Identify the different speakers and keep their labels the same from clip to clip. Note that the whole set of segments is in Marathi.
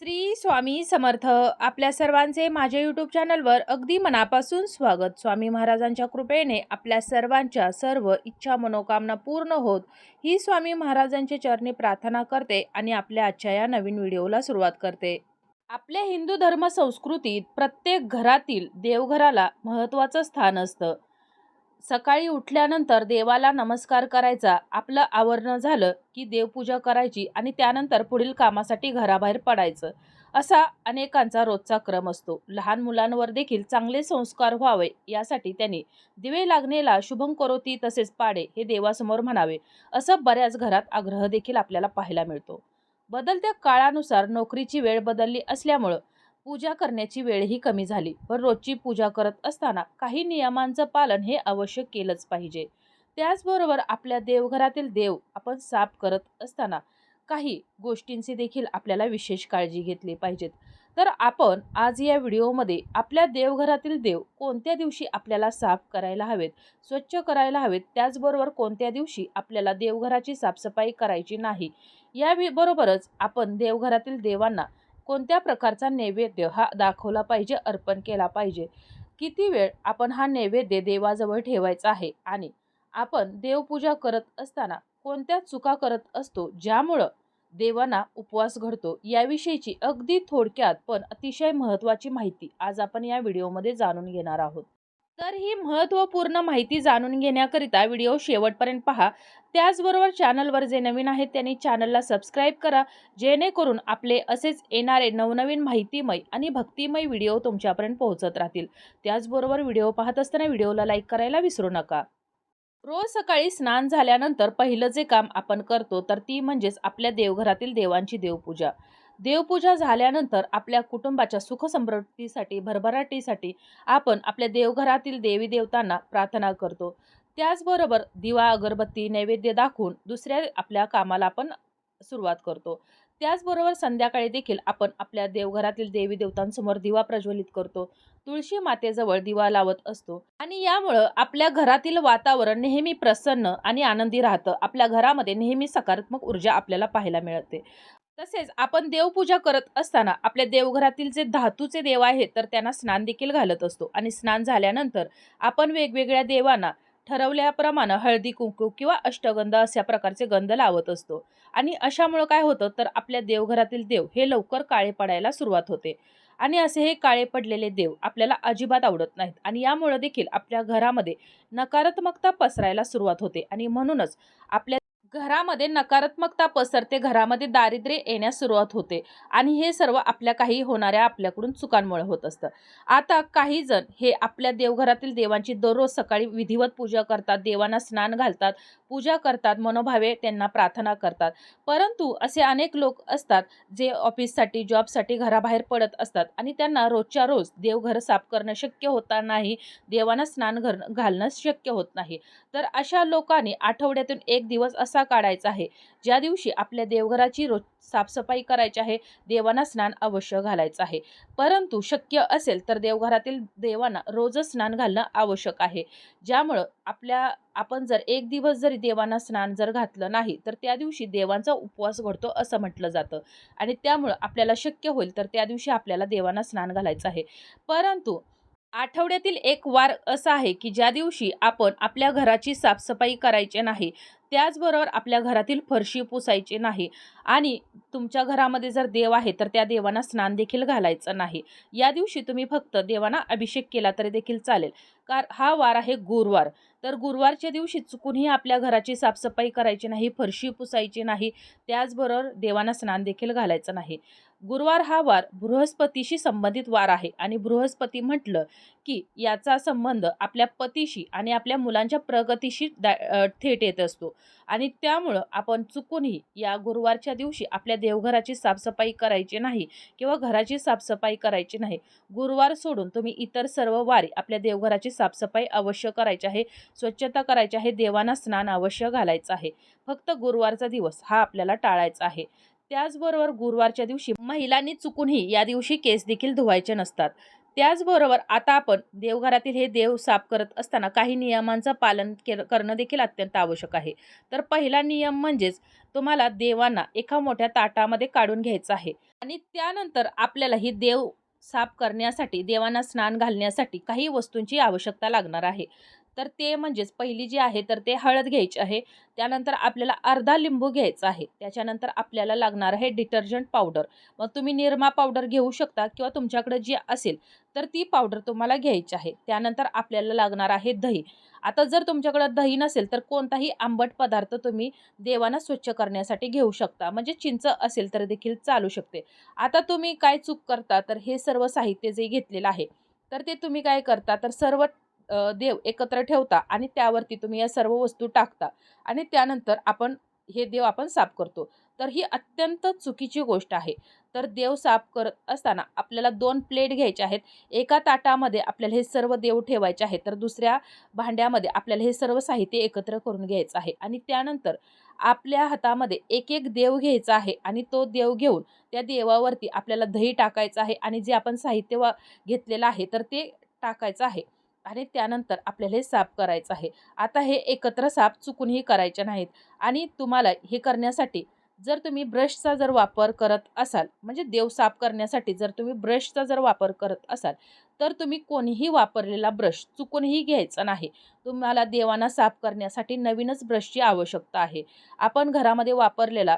Speaker 1: श्री स्वामी समर्थ. आपल्या सर्वांचे माझ्या यूट्यूब चॅनलवर अगदी मनापासून स्वागत. स्वामी महाराजांच्या कृपेने आपल्या सर्वांच्या सर्व इच्छा मनोकामना पूर्ण होत. ही स्वामी महाराजांच्या चरणी प्रार्थना करते आणि आपल्या आजच्या या नवीन व्हिडिओला सुरुवात करते. आपल्या हिंदू धर्म संस्कृतीत प्रत्येक घरातील देवघराला महत्त्वाचं स्थान असतं. सकाळी उठल्यानंतर देवाला नमस्कार करायचा. आपलं आवरणं झालं की देवपूजा करायची आणि त्यानंतर पुढील कामासाठी घराबाहेर पडायचं. असा अनेकांचा रोजचा क्रम असतो. लहान मुलांवर देखील चांगले संस्कार व्हावे यासाठी त्यांनी दिवे लागणेला शुभं करोती तसेच पाडे हे देवासमोर म्हणावे असं बऱ्याच घरात आग्रह देखील आपल्याला पाहायला मिळतो. बदलत्या काळानुसार नोकरीची वेळ बदलली असल्यामुळं पूजा करण्याची वेळही कमी झाली. पण रोजची पूजा करत असताना काही नियमांचं पालन हे अवश्य केलंच पाहिजे. त्याचबरोबर आपल्या देवघरातील देव आपण साफ करत असताना काही गोष्टींची देखील आपल्याला विशेष काळजी घेतली पाहिजेत. तर आपण आज या व्हिडिओमध्ये आपल्या देवघरातील देव कोणत्या दिवशी आपल्याला साफ करायला हवेत स्वच्छ करायला हवेत त्याचबरोबर कोणत्या दिवशी आपल्याला देवघराची साफसफाई करायची नाही या बरोबरच आपण देवघरातील देवांना कोणत्या प्रकारचा नैवेद्य हा दाखवला पाहिजे अर्पण केला पाहिजे? किती वेळ आपण हा नैवेद्य देवाजवळ ठेवायचा आहे? आणि आपण देवपूजा करत असताना कोणत्या चुका करत असतो ज्यामुळं देवांना उपवास घडतो याविषयीची अगदी थोडक्यात पण अतिशय महत्त्वाची माहिती आज आपण या व्हिडिओमध्ये जाणून घेणार आहोत. तर ही महत्त्वपूर्ण माहिती जाणून घेण्याकरिता व्हिडिओ शेवटपर्यंत पहा. त्याचबरोबर चॅनलवर जे नवीन आहेत त्यांनी चॅनलला सबस्क्राईब करा जेणेकरून आपले असेच येणारे नवनवीन माहितीमय आणि भक्तिमय व्हिडिओ तुमच्यापर्यंत पोहोचत राहतील. त्याचबरोबर व्हिडिओ पाहत असताना व्हिडिओला लाईक करायला विसरू नका. रोज सकाळी स्नान झाल्यानंतर पहिलं जे काम आपण करतो तर ती म्हणजेच आपल्या देवघरातील देवांची देवपूजा. देवपूजा झाल्यानंतर आपल्या कुटुंबाच्या सुखसमृद्धीसाठी भरभराटीसाठी आपण आपल्या देवघरातील देवी देवतांना प्रार्थना करतो. त्याचबरोबर दिवा अगरबत्ती नैवेद्य दाखवून दुसऱ्या आपल्या कामाला आपण सुरुवात करतो. त्याचबरोबर संध्याकाळी देखील आपण आपल्या देवघरातील देवी देवतांसमोर दिवा प्रज्वलित करतो. तुळशी मातेजवळ दिवा लावत असतो. आणि यामुळं आपल्या घरातील वातावरण नेहमी प्रसन्न आणि आनंदी राहतं. आपल्या घरामध्ये नेहमी सकारात्मक ऊर्जा आपल्याला पाहायला मिळते. तसेच आपण देवपूजा करत असताना आपल्या देवघरातील जे धातूचे देव आहेत तर त्यांना स्नान देखील घालत असतो. आणि स्नान झाल्यानंतर आपण वेगवेगळ्या देवांना ठरवल्याप्रमाणे हळदी कुंकू किंवा अष्टगंध अशा प्रकारचे गंध लावत असतो. आणि अशामुळं काय होतं तर आपल्या देवघरातील देव हे लवकर काळे पडायला सुरुवात होते. आणि असे हे काळे पडलेले देव आपल्याला अजिबात आवडत नाहीत. आणि यामुळं देखील आपल्या घरामध्ये नकारात्मकता पसरायला सुरुवात होते. आणि म्हणूनच आपल्या घरामध्ये नकारात्मकता पसरते घरामध्ये दारिद्र्य येण्यास सुरुवात होते आणि हे सर्व आपल्या काही होणाऱ्या आपल्याकडून चुकांमुळे होत असतं. आता काही जण हे आपल्या देवघरातील देवांची दररोज सकाळी विधिवत पूजा करतात देवांना स्नान घालतात पूजा करतात मनोभावे त्यांना प्रार्थना करतात. परंतु असे अनेक लोक असतात जे ऑफिससाठी जॉबसाठी घराबाहेर पडत असतात आणि त्यांना रोजच्या रोज देवघर साफ करणं शक्य होता नाही देवांना स्नान घर घालणं शक्य होत नाही. तर अशा लोकांनी आठवड्यातून एक दिवस असा काढायचा आहे ज्या दिवशी आपल्या देवघराची रोज साफसफाई करायची आहे देवांना स्नान अवश्य घालायचं आहे. परंतु शक्य असेल तर देवघरातील देवांना रोजच स्नान घालणं आवश्यक आहे ज्यामुळं आपल्या आपण जर एक दिवस जरी देवांना स्नान जर घातलं नाही तर त्या दिवशी देवांचा उपवास घडतो असं म्हटलं जातं. आणि त्यामुळं आपल्याला शक्य होईल तर त्या दिवशी आपल्याला देवांना स्नान घालायचं आहे. परंतु आठवड्यातील एक वार असा आहे की ज्या दिवशी आपण आपल्या घराची साफसफाई करायची नाही त्याचबरोबर आपल्या घरातील फरशी पुसायची नाही आणि तुमच्या घरामध्ये जर देव आहे तर त्या देवांना स्नान देखील घालायचं नाही. या दिवशी तुम्ही फक्त देवांना अभिषेक केला तरी देखील चालेल. कार हा वार आहे गुरुवार. तर गुरुवारच्या दिवशी चुकूनही आपल्या घराची साफसफाई करायची नाही फरशी पुसायची नाही त्याचबरोबर देवांना स्नान देखील घालायचं नाही. गुरुवार हा वार बृहस्पतीशी संबंधित वार आहे. आणि बृहस्पती म्हटलं की याचा संबंध आपल्या पतीशी आणि आपल्या मुलांच्या प्रगतीशी थेट येत असतो. आणि त्यामुळं आपण चुकूनही या गुरुवारच्या दिवशी आपल्या देवघराची साफसफाई करायची नाही किंवा घराची साफसफाई करायची नाही. गुरुवार सोडून तुम्ही इतर सर्व वारी आपल्या देवघराची साफसफाई अवश्य करायची आहे. स्वच्छता करायची आहे. देवांना स्नान अवश्य घालायचं आहे. फक्त गुरुवारचा दिवस हा आपल्याला टाळायचा आहे. त्याचबरोबर गुरुवारच्या दिवशी महिलांनी चुकूनही या दिवशी केस देखील धुवायचे नसतात. त्याचबरोबर आता आपण देवघरातील हे देव साफ करत असताना काही नियमांचं पालन के करणं देखील अत्यंत आवश्यक आहे. तर पहिला नियम म्हणजेच तुम्हाला देवांना एका मोठ्या ताटामध्ये काढून घ्यायचं आहे. आणि त्यानंतर आपल्याला ही देव साफ करण्यासाठी देवांना स्नान घालण्यासाठी काही वस्तूंची आवश्यकता लागणार आहे. तर ते म्हणजेच पहिली जी आहे तर ते हळद घ्यायची आहे. त्यानंतर आपल्याला अर्धा लिंबू घ्यायचा आहे. त्याच्यानंतर आपल्याला लागणार आहे डिटर्जंट पावडर. मग तुम्ही निरमा पावडर घेऊ शकता किंवा तुमच्याकडे जी असेल तर ती पावडर तुम्हाला घ्यायची आहे. त्यानंतर आपल्याला लागणार आहे दही. आता जर तुमच्याकडं दही नसेल तर कोणताही आंबट पदार्थ तुम्ही देवांना स्वच्छ करण्यासाठी घेऊ शकता. म्हणजे चिंच असेल तर देखील चालू शकते. आता तुम्ही काय चूक करता? तर हे सर्व साहित्य जे घेतलेलं आहे तर ते तुम्ही काय करता? तर सर्व देव एकत्र ठेवता आणि त्यावरती तुम्ही या सर्व वस्तू टाकता आणि त्यानंतर आपण हे देव आपण साफ करतो. तर ही अत्यंत चुकीची गोष्ट आहे. तर देव साफ करत असताना आपल्याला दोन प्लेट घ्यायचे आहेत. एका ताटामध्ये आपल्याला हे सर्व देव ठेवायचे आहे तर दुसऱ्या भांड्यामध्ये आपल्याला हे सर्व साहित्य एकत्र करून घ्यायचं आहे. आणि त्यानंतर आपल्या हातामध्ये एक एक देव घ्यायचा आहे आणि तो देव घेऊन त्या देवावरती आपल्याला दही टाकायचं आहे आणि जे आपण साहित्य वा घेतलेलं आहे तर ते टाकायचं आहे. आणि त्यानंतर आपल्याला हे साफ करायचं आहे. आता हे एकत्र साफ चुकूनही करायचे नाहीत. आणि तुम्हाला हे करण्यासाठी जर तुम्ही ब्रशचा जर वापर करत असाल म्हणजे देव साफ करण्यासाठी जर तुम्ही ब्रशचा जर वापर करत असाल तर तुम्ही कोणीही वापरलेला ब्रश चुकूनही घ्यायचा नाही. तुम्हाला देवांना साफ करण्यासाठी नवीनच ब्रशची आवश्यकता आहे. आपण घरामध्ये वापरलेला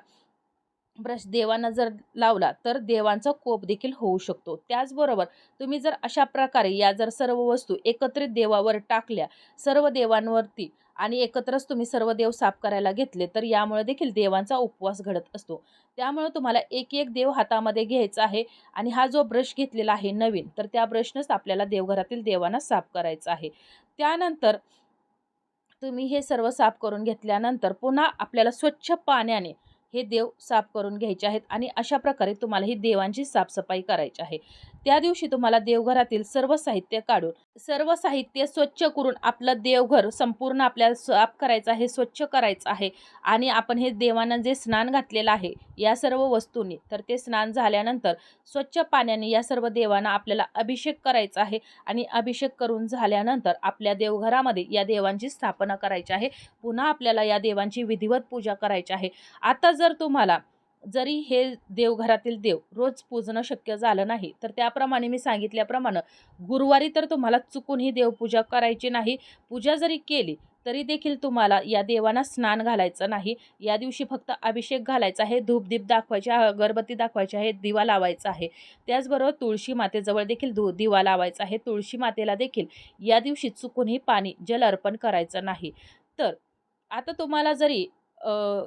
Speaker 1: ब्रश देवांना जर लावला तर देवांचा कोप देखील होऊ शकतो. त्याचबरोबर तुम्ही जर अशा प्रकारे या जर सर्व वस्तू एकत्रित देवावर टाकल्या सर्व देवांवरती आणि एकत्रच तुम्ही सर्व देव साफ करायला घेतले तर यामुळे देखील देवांचा उपवास घडत असतो. त्यामुळे तुम्हाला एक एक देव हातामध्ये घ्यायचा आहे आणि हा जो ब्रश घेतलेला आहे नवीन तर त्या ब्रशनंच आपल्याला देवघरातील देवांना साफ करायचा आहे. त्यानंतर तुम्ही हे सर्व साफ करून घेतल्यानंतर पुन्हा आपल्याला स्वच्छ पाण्याने हे देव साफ करून घ्यायचे आहेत आणि अशा प्रकारे तुम्हाला ही देवांची साफसफाई करायची आहे. त्या दिवशी तुम्हाला देवघरातील सर्व साहित्य काढून सर्व साहित्य स्वच्छ करून आपलं देवघर संपूर्ण आपल्याला साफ करायचं आहे स्वच्छ करायचं आहे आणि आपण हे देवांना जे स्नान घातलेलं आहे या सर्व वस्तूंनी तर ते स्नान झाल्यानंतर स्वच्छ पाण्याने या सर्व देवांना आपल्याला अभिषेक करायचा आहे आणि अभिषेक करून झाल्यानंतर आपल्या देवघरामध्ये या देवांची स्थापना करायची आहे. पुन्हा आपल्याला या देवांची विधिवत पूजा करायची आहे. आता जर तुम्हाला जरी हे देवघरातील देव रोज पूजणं शक्य झालं नाही तर त्याप्रमाणे मी सांगितल्याप्रमाणे गुरुवारी तर तुम्हाला चुकून ही देवपूजा करायची नाही. पूजा जरी केली तरी देखील तुम्हाला या देवांना स्नान घालायचं नाही. या दिवशी फक्त अभिषेक घालायचा आहे धूपदीप दाखवायचे आहे, अगरबत्ती दाखवायची आहे दिवा लावायचा आहे. त्याचबरोबर तुळशी मातेजवळ देखील धू दिवा लावायचा आहे. तुळशी मातेला देखील या दिवशी चुकूनही पाणी जल अर्पण करायचं नाही. तर आता तुम्हाला जरी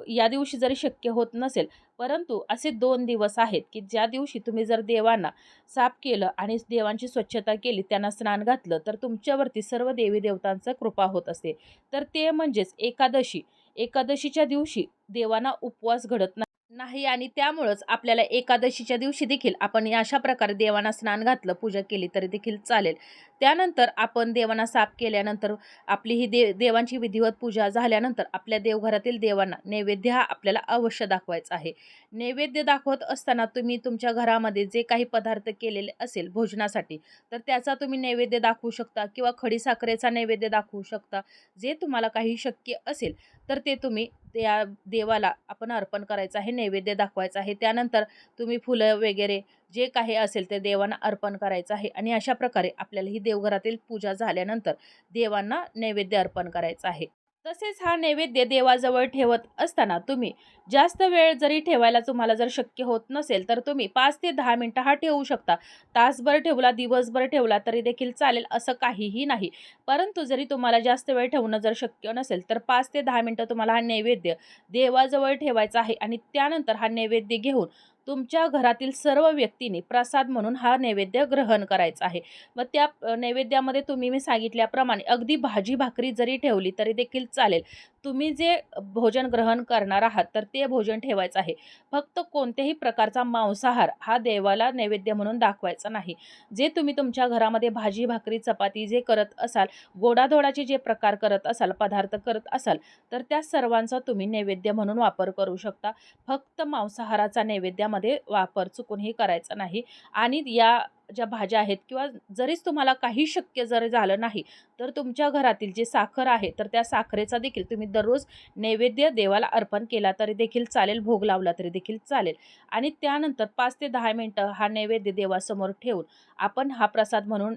Speaker 1: या दिवशी जरी शक्य होत नसेल परंतु असे दोन दिवस आहेत की ज्या दिवशी तुम्ही जर देवांना साफ केलं आणि देवांची स्वच्छता केली त्यांना स्नान घातलं तर तुमच्यावरती सर्व देवी देवतांचा कृपा होत असते. तर ते म्हणजेच एकादशी. एकादशीच्या दिवशी देवांना उपवास घडत नाही नाही आणि त्यामुळंच आपल्याला एकादशीच्या दिवशी देखील आपण अशा प्रकारे देवांना स्नान घातलं पूजा केली तरी देखील चालेल. त्यानंतर आपण देवांना साफ केल्यानंतर आपली ही दे देवांची विधिवत पूजा झाल्यानंतर आपल्या देवघरातील देवांना नैवेद्य हा आपल्याला अवश्य दाखवायचा आहे. नैवेद्य दाखवत असताना तुम्ही तुमच्या घरामध्ये जे काही पदार्थ केलेले असेल भोजनासाठी तर त्याचा तुम्ही नैवेद्य दाखवू शकता किंवा खडीसाखरेचा नैवेद्य दाखवू शकता. जे तुम्हाला काही शक्य असेल तर ते तुम्ही त्या देवाला आपण अर्पण करायचं आहे नैवेद्य दाखवायचं आहे. त्यानंतर तुम्ही फुलं वगैरे जे काही असेल ते देवांना अर्पण करायचं आहे. आणि अशा प्रकारे आपल्याला ही देवघरातील पूजा झाल्यानंतर देवांना नैवेद्य अर्पण करायचं आहे. तसेच हा नैवेद्य देवाजवळ ठेवत असताना तुम्ही जास्त वेळ जरी ठेवायला तुम्हाला जर शक्य होत नसेल तर तुम्ही पाच ते दहा मिनटं हा ठेवू शकता. तासभर ठेवला दिवसभर ठेवला तरी देखील चालेल असं काहीही नाही. परंतु जरी तुम्हाला जास्त वेळ ठेवणं जर शक्य नसेल तर पाच ते दहा मिनटं तुम्हाला हा नैवेद्य देवाजवळ ठेवायचा आहे. आणि त्यानंतर हा नैवेद्य घेऊन तुमच्या घरातील सर्व व्यक्तींनी प्रसाद म्हणून हा नैवेद्य ग्रहण करायचा आहे. मग त्या नैवेद्यामध्ये तुम्ही मी सांगितल्याप्रमाणे अगदी भाजी भाकरी जरी ठेवली तरी देखील चालेल. तुम्ही जे भोजन ग्रहण करणार आहात तर ते भोजन ठेवायचं आहे. फक्त कोणत्याही प्रकारचा मांसाहार हा देवाला नैवेद्य म्हणून दाखवायचा नाही. जे तुम्ही तुमच्या घरामध्ये भाजी भाकरी चपाती जे करत असाल गोडाधोडाचे जे प्रकार करत असाल पदार्थ करत असाल तर त्या सर्वांचा तुम्ही नैवेद्य म्हणून वापर करू शकता. फक्त मांसाहाराचा नैवेद्यामध्ये वापर चुकूनही करायचा नाही. आणि या ज्या भाज्या आहेत किंवा जरीच तुम्हाला काही शक्य जर झालं नाही तर तुमच्या घरातील जे साखर आहे तर त्या साखरेचा देखील तुम्ही दररोज नैवेद्य देवाला अर्पण केला तरी देखील चालेल भोग लावला तरी देखील चालेल. आणि त्यानंतर पाच ते दहा मिनटं हा नैवेद्य देवासमोर ठेवून आपण हा प्रसाद म्हणून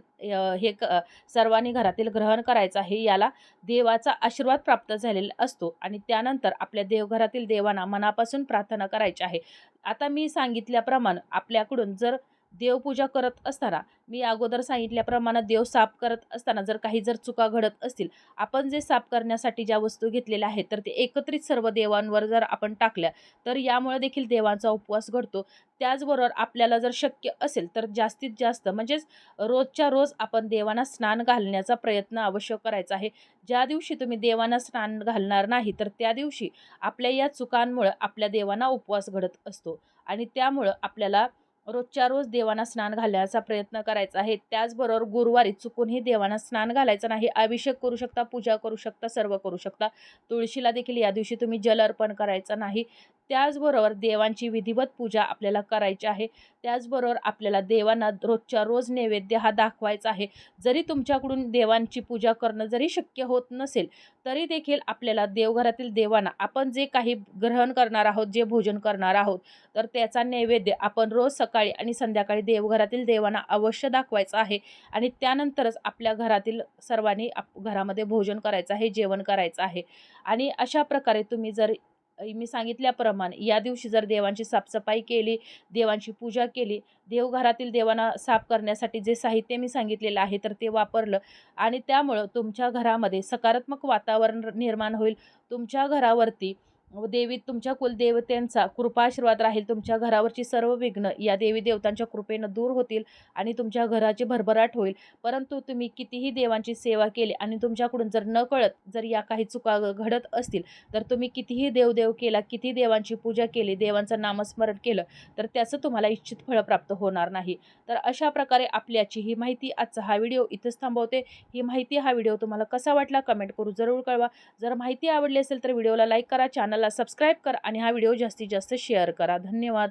Speaker 1: हे क सर्वांनी घरातील ग्रहण करायचं आहे याला देवाचा आशीर्वाद प्राप्त झालेला असतो. आणि त्यानंतर आपल्या देवघरातील देवांना मनापासून प्रार्थना करायची आहे. आता मी सांगितल्याप्रमाणे आपल्याकडून जर देवपूजा करत असताना मी अगोदर सांगितल्याप्रमाणे देव साफ करत असताना जर काही जर चुका घडत असतील आपण जे साफ करण्यासाठी ज्या वस्तू घेतलेल्या आहेत तर ते एकत्रित सर्व देवांवर जर आपण टाकल्या तर यामुळे देखील देवांचा उपवास घडतो. त्याचबरोबर आपल्याला जर शक्य असेल तर जास्तीत जास्त म्हणजेच रोजच्या रोज आपण देवांना स्नान घालण्याचा प्रयत्न अवश्य करायचा आहे. ज्या दिवशी तुम्ही देवांना स्नान घालणार नाही तर त्या दिवशी आपल्या या चुकांमुळं आपल्या देवांना उपवास घडत असतो आणि त्यामुळं आपल्याला रोजच्या रोज देवांना स्नान घालण्याचा प्रयत्न करायचा आहे. त्याचबरोबर गुरुवारी चुकूनही देवांना स्नान घालायचं नाही. अभिषेक करू शकता पूजा करू शकता सर्व करू शकता. तुळशीला देखील या दिवशी तुम्ही जल अर्पण करायचं नाही. त्याचबरोबर देवांची विधिवत पूजा आपल्याला करायची आहे. त्याचबरोबर आपल्याला देवांना रोजच्या रोज नैवेद्य हा दाखवायचा आहे. जरी तुमच्याकडून देवांची पूजा करणं जरी शक्य होत नसेल तरी देखील आपल्याला देवघरातील देवांना आपण जे काही ग्रहण करणार आहोत जे भोजन करणार आहोत तर त्याचा नैवेद्य आपण रोज सकाळी सकाळी आणि संध्याकाळी देवघरातील देवांना अवश्य दाखवायचं आहे. आणि त्यानंतरच आपल्या घरातील सर्वांनी आप घरामध्ये भोजन करायचं आहे जेवण करायचं आहे. आणि अशा प्रकारे तुम्ही जर मी सांगितल्याप्रमाणे या दिवशी जर देवांची साफसफाई केली देवांची पूजा केली देवघरातील देवांना साफ करण्यासाठी जे साहित्य मी सांगितलेलं आहे तर ते वापरलं आणि त्यामुळं तुमच्या घरामध्ये सकारात्मक वातावरण निर्माण होईल. तुमच्या घरावरती देवी तुमच्या कुलदेवतेंचा कृपाशीर्वाद राहील. तुमच्या घरावरची सर्व विघ्न या देवी देवतांच्या कृपेनं दूर होतील आणि तुमच्या घराची भरभराट होईल. परंतु तुम्ही कितीही देवांची सेवा केली आणि तुमच्याकडून जर न कळत जर या काही चुका घडत असतील तर तुम्ही कितीही देवदेव केला किती देवांची पूजा केली देवांचं नामस्मरण केलं तर त्याचं तुम्हाला इच्छित फळ प्राप्त होणार नाही. तर अशा प्रकारे आपल्याची ही माहिती आजचा हा व्हिडिओ इथंच थांबवते. ही माहिती हा व्हिडिओ तुम्हाला कसा वाटला कमेंट करू जरूर कळवा. जर माहिती आवडली असेल तर व्हिडिओला लाईक करा चॅनल चॅनलला सबस्क्राईब करा आणि हा व्हिडिओ जास्तीत जास्त शेअर करा. धन्यवाद.